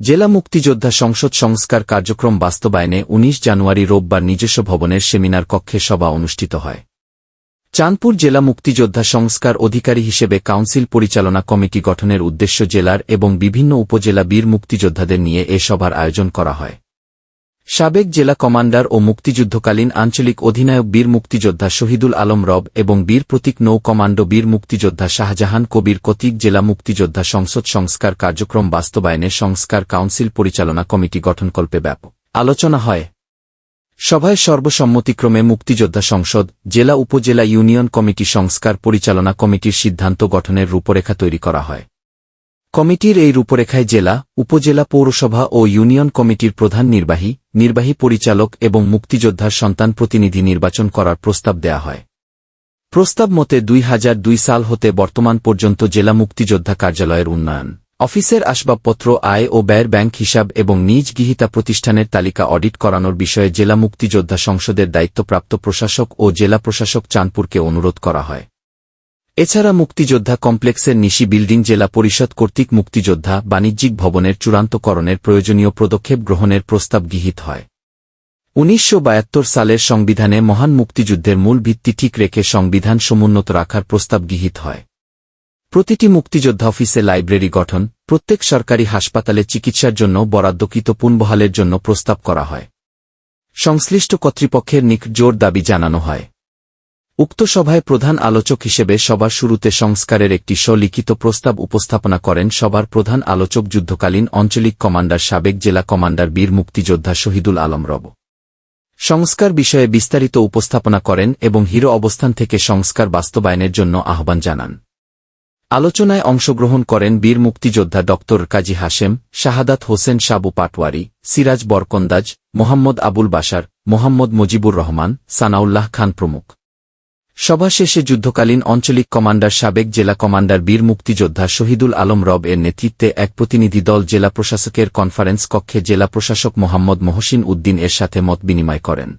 জেলা মুক্তিযোদ্ধা সংসদ সংস্কার কার্যক্রম বাস্তবায়নে ১৯ জানুয়ারি রোববার নিজস্ব ভবনের সেমিনার কক্ষে সভা অনুষ্ঠিত হয়। চাঁদপুর জেলা মুক্তিযোদ্ধা সংস্কার অধিকারী হিসেবে কাউন্সিল পরিচালনা কমিটি গঠনের উদ্দেশ্য জেলার এবং বিভিন্ন উপজেলা বীর মুক্তিযোদ্ধাদের নিয়ে এ সভার আয়োজন করা হয়। সাবেক জেলা কমান্ডার ও মুক্তিযুদ্ধকালীন আঞ্চলিক অধিনায়ক বীর মুক্তিযোদ্ধা শহীদুল আলম রব এবং বীর প্রতীক নৌ কমান্ডো বীর মুক্তিযোদ্ধা শাহজাহান কবির কতিক জেলা মুক্তিযোদ্ধা সংসদ সংস্কার কার্যক্রম বাস্তবায়নে সংস্কার কাউন্সিল পরিচালনা কমিটি গঠনকল্পে ব্যাপক আলোচনা হয়। সভায় সর্বসম্মতিক্রমে মুক্তিযোদ্ধা সংসদ, জেলা উপজেলা ইউনিয়ন কমিটি সংস্কার পরিচালনা কমিটির সিদ্ধান্ত গঠনের রূপরেখা তৈরি করা হয়। কমিটির এই রূপরেখায় জেলা, উপজেলা, পৌরসভা ও ইউনিয়ন কমিটির প্রধান নির্বাহী নির্বাহী পরিচালক এবং মুক্তিযোদ্ধার সন্তান প্রতিনিধি নির্বাচন করার প্রস্তাব দেয়া হয়। প্রস্তাব মতে দুই দুই সাল হতে বর্তমান পর্যন্ত জেলা মুক্তিযোদ্ধা কার্যালয়ের উন্নয়ন, অফিসের আসবাবপত্র, আয় ও ব্যয়ের ব্যাংক হিসাব এবং নিজ গৃহীতা প্রতিষ্ঠানের তালিকা অডিট করানোর বিষয়ে জেলা মুক্তিযোদ্ধা সংসদের দায়িত্বপ্রাপ্ত প্রশাসক ও জেলা প্রশাসক চাঁদপুরকে অনুরোধ করা হয়। এছাড়া মুক্তিযোদ্ধা কমপ্লেক্সের নিশি বিল্ডিং জেলা পরিষদ কর্তৃক মুক্তিযোদ্ধা বাণিজ্যিক ভবনের চূড়ান্তকরণের প্রয়োজনীয় পদক্ষেপ গ্রহণের প্রস্তাব গৃহীত হয়। উনিশশো বাহাত্তর সালের সংবিধানে মহান মুক্তিযুদ্ধের মূল ভিত্তি ঠিক রেখে সংবিধান সমুন্নত রাখার প্রস্তাব গৃহীত হয়। প্রতিটি মুক্তিযোদ্ধা অফিসে লাইব্রেরি গঠন, প্রত্যেক সরকারি হাসপাতালে চিকিৎসার জন্য বরাদ্দকৃত পুনবহালের জন্য প্রস্তাব করা হয়। সংশ্লিষ্ট কর্তৃপক্ষের নিক জোর দাবি জানানো হয়। উক্ত সভায় প্রধান আলোচক হিসেবে সবার শুরুতে সংস্কারের একটি স্বলিখিত প্রস্তাব উপস্থাপনা করেন সবার প্রধান আলোচক যুদ্ধকালীন আঞ্চলিক কমান্ডার সাবেক জেলা কমান্ডার বীর মুক্তিযোদ্ধা শহীদুল আলম রব। সংস্কার বিষয়ে বিস্তারিত উপস্থাপনা করেন এবং হিরো অবস্থান থেকে সংস্কার বাস্তবায়নের জন্য আহ্বান জানান। আলোচনায় অংশগ্রহণ করেন বীর মুক্তিযোদ্ধা ড কাজী হাশেম, শাহাদাত হোসেন সাবু পাটওয়ারি, সিরাজ বরকন্দাজ, মোহাম্মদ আবুল বাসার মোহাম্মদ মুজিবুর রহমান, সানাউল্লাহ খান প্রমুখ। সভা শেষে যুদ্ধকালীন আঞ্চলিক কমান্ডার সাবেক জেলা কমান্ডার বীর মুক্তিযোদ্ধা শহীদুল আলম রব এর নেতৃত্বে এক প্রতিনিধি দল জেলা প্রশাসকের কনফারেন্স কক্ষে জেলা প্রশাসক মোহাম্মদ মহসিন উদ্দিন এর সাথে মত বিনিময় করেন।